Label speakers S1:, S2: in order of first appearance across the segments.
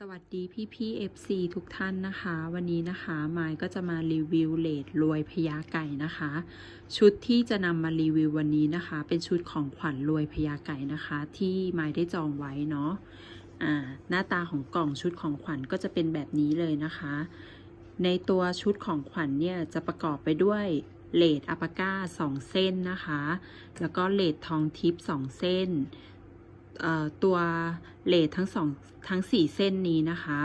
S1: สวัสดีพี่พี่ FC ทุกท่านนะคะ วันนี้นะคะมายก็จะมารีวิวเลดรวยพญาไก่นะคะ ชุดที่จะนำมารีวิววันนี้นะคะ เป็นชุดของขวัญรวยพญาไก่นะคะ ที่มายได้จองไว้เนาะอ่าหน้าตาของกล่องชุดของขวัญก็จะเป็นแบบนี้เลยนะคะ ในตัวชุดของขวัญเนี่ยจะประกอบไปด้วยเลดอัปาก้า 2 เส้นนะคะ แล้วก็เลดทองทิพย์2เส้น ตัวเลดทั้งสองทั้งสี่เส้นนี้นะคะ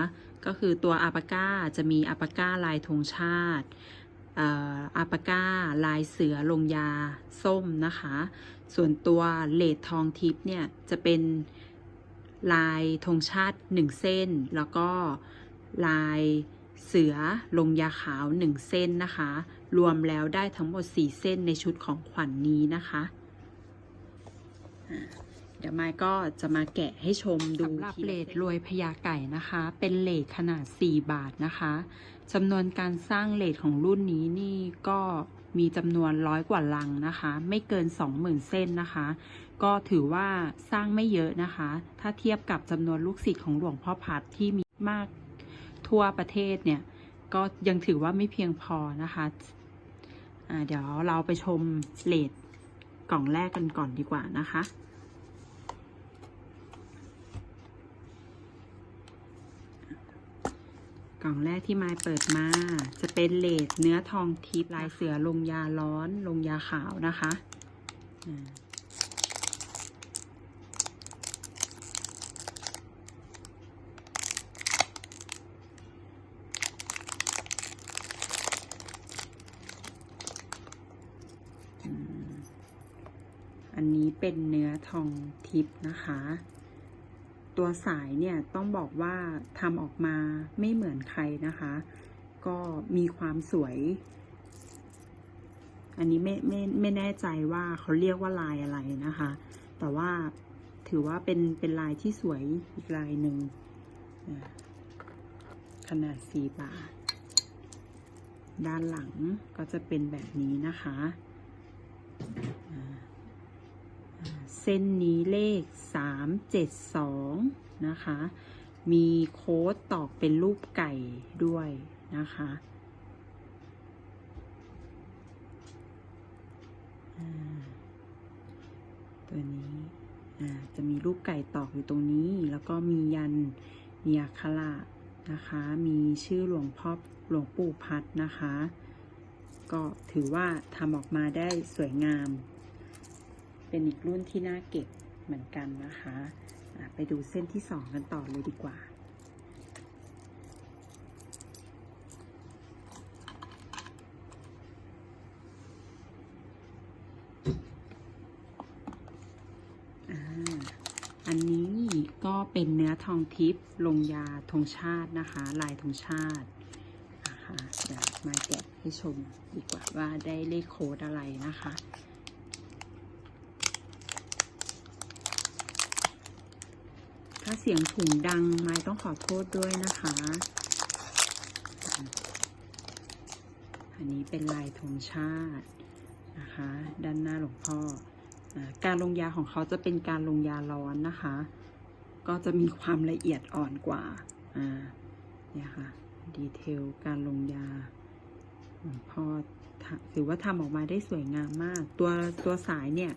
S1: ก็คือตัวอาปาก้าจะมีอาปาก้าลายธงชาติอาปาก้าลายเสือลงยาส้มนะคะ ส่วนตัวเลดทองทิพย์เนี่ยจะเป็นลายธงชาติหนึ่งเส้น แล้วก็ลายเสือลงยาขาวหนึ่งเส้นนะคะ รวมแล้วได้ทั้งหมด 4 เส้นในชุดของขวัญนนี้นะคะ เดี๋ยวไม้ก็จะมาแกะให้ชมดูสำหรับเลดรวยพญาไก่นะคะ เป็นเลดขนาด 4 บาทนะคะจำนวนการสร้างเลดของรุ่นนี้นี่ก็มีจำนวนร้อยกว่าลังนะคะ ไม่เกิน 20,000 เส้นนะคะ ก็ถือว่าสร้างไม่เยอะนะคะ ถ้าเทียบกับจำนวนลูกศิษย์ของหลวงพ่อพัดที่มีมากทั่วประเทศเนี่ย ก็ยังถือว่าไม่เพียงพอนะคะอ่าเดี๋ยวเราไปชมเลดกล่องแรกกันก่อนดีกว่านะคะ กล่องแรกที่มายเปิดมา จะเป็นเลดเนื้อทองทิพลายเสือลงยาร้อนลงยาขาวนะคะอันนี้เป็นเนื้อทองทิพนะคะ ตัวสายเนี่ยต้องบอกว่าทำออกมาไม่เหมือนใครนะคะ ก็มีความสวย อันนี้ไม่ไม่ไม่แน่ใจว่าเขาเรียกว่าลายอะไรนะคะ แต่ว่าถือว่าเป็นเป็นลายที่สวยอีกลายหนึ่งขนาดสี่บาท ด้านหลังก็จะเป็นแบบนี้นะคะ เส้นนี้เลข 372 นะคะ มีโค้ดตอกเป็นรูปไก่ด้วยนะคะ ตัวนี้จะมีรูปไก่ตอกอยู่ตรงนี้ แล้วก็มียันมีอักขระนะคะ มีชื่อหลวงพ่อหลวงปู่พัดนะคะ ก็ถือว่าทำออกมาได้สวยงาม เป็นอีกรุ่นที่น่าเก็บเหมือนกันนะคะะไปดูเส้นที่สองกันต่อเลยดีกว่า อันนี้ก็เป็นเนื้อทองทิพย์ลงยาธงชาตินะคะ ลายธงชาตินะคะเดี๋ยวมาแกะให้ชมดีกว่าว่าได้เลขโค้ดอะไรนะคะ ถ้าเสียงถุงดังไม้ต้องขอโทษด้วยนะคะ อันนี้เป็นลายธงชาตินะคะ ด้านหน้าหลวงพ่อ การลงยาของเขาจะเป็นการลงยาร้อนนะคะ ก็จะมีความละเอียดอ่อนกว่า อ่า เนี่ยค่ะ ดีเทลการลงยาหลวงพ่อถือว่าทำออกมาได้สวยงามมาก ตัวตัวสายเนี่ย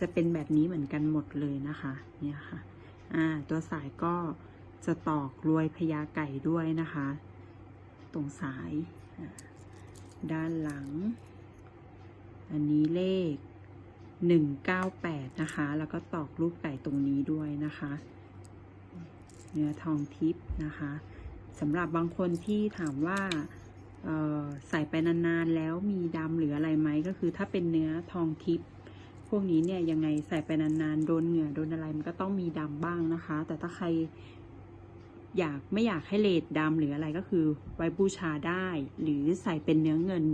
S1: จะเป็นแบบนี้เหมือนกันหมดเลยนะคะ เนี่ยค่ะ อ่าตัวสายก็จะตอกรวยพญาไก่ด้วยนะคะ ตรงสาย ด้านหลัง อันนี้เลขหนึ่งเก้าแปดนะคะ แล้วก็ตอกรูปไก่ตรงนี้ด้วยนะคะ เนื้อทองทิพย์นะคะสำหรับบางคนที่ถามว่าใส่ไปนานๆแล้วมีดำหรืออะไรไหมก็คือถ้าเป็นเนื้อทองทิพย์ พวกนี้เนี่ยยังไงใส่ไปนานๆ โดนเหงื่อโดนอะไรมันก็ต้องมีดำบ้างนะคะ แต่ถ้าใครอยากไม่อยากให้เลดดำหรืออะไรก็คือไว้บูชาได้ หรือใส่เป็นเนื้อเงิน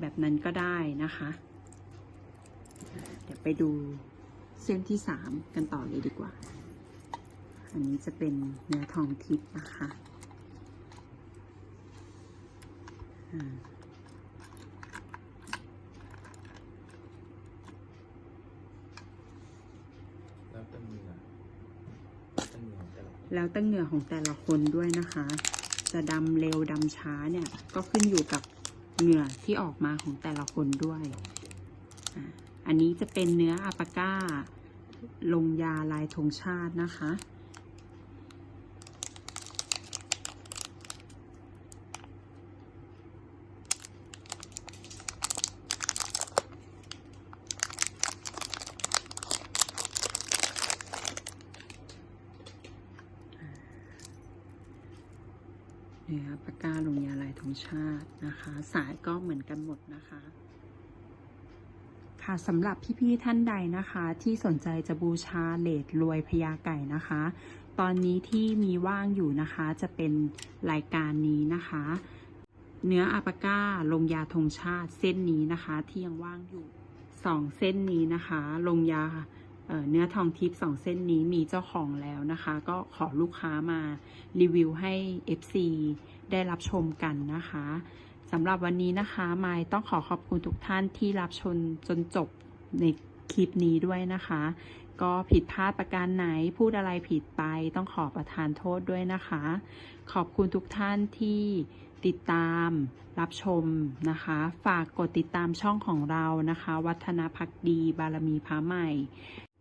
S1: แบบนั้นก็ได้นะคะ เดี๋ยวไปดูเส้นที่สามกันต่อเลยดีกว่า อันนี้จะเป็นเนื้อทองทิพย์นะคะ อ่า
S2: แล้วก็ เหงื่อแล้วก็เหงื่อแต่ละ
S1: แล้วแต่เหงื่อของแต่ละคนด้วยนะคะ จะดำเร็วดำช้าเนี่ยก็ขึ้นอยู่กับเหงื่อที่ออกมาของแต่ละคนด้วยอันนี้จะเป็นเนื้ออาปาก้า ลงยาลายธงชาตินะคะ เนื้อปากกาลงยาลายธงชาตินะคะ สายก็เหมือนกันหมดนะคะ ค่ะสำหรับพี่ๆท่านใดนะคะ ที่สนใจจะบูชาเลดรวยพญาไก่นะคะ ตอนนี้ที่มีว่างอยู่นะคะ จะเป็นรายการนี้นะคะ เนื้ออาปาก้าลงยาธงชาติเส้นนี้นะคะ ที่ยังว่างอยู่สองเส้นนี้นะคะ ลงยา เนื้อทองทิพย์สองเส้นนี้มีเจ้าของแล้วนะคะ ก็ขอลูกค้ามารีวิวให้ FC ได้รับชมกันนะคะสำหรับวันนี้นะคะไมายต้องขอขอบคุณทุกท่านที่รับชมจนจบในคลิปนี้ด้วยนะคะ ก็ผิดพลาดประการไหนพูดอะไรผิดไปต้องขอประทานโทษด้วยนะคะ ขอบคุณทุกท่านที่ติดตามรับชมนะคะ ฝากกดติดตามช่องของเรานะคะ วัฒนพักดีบารมีพระใหม่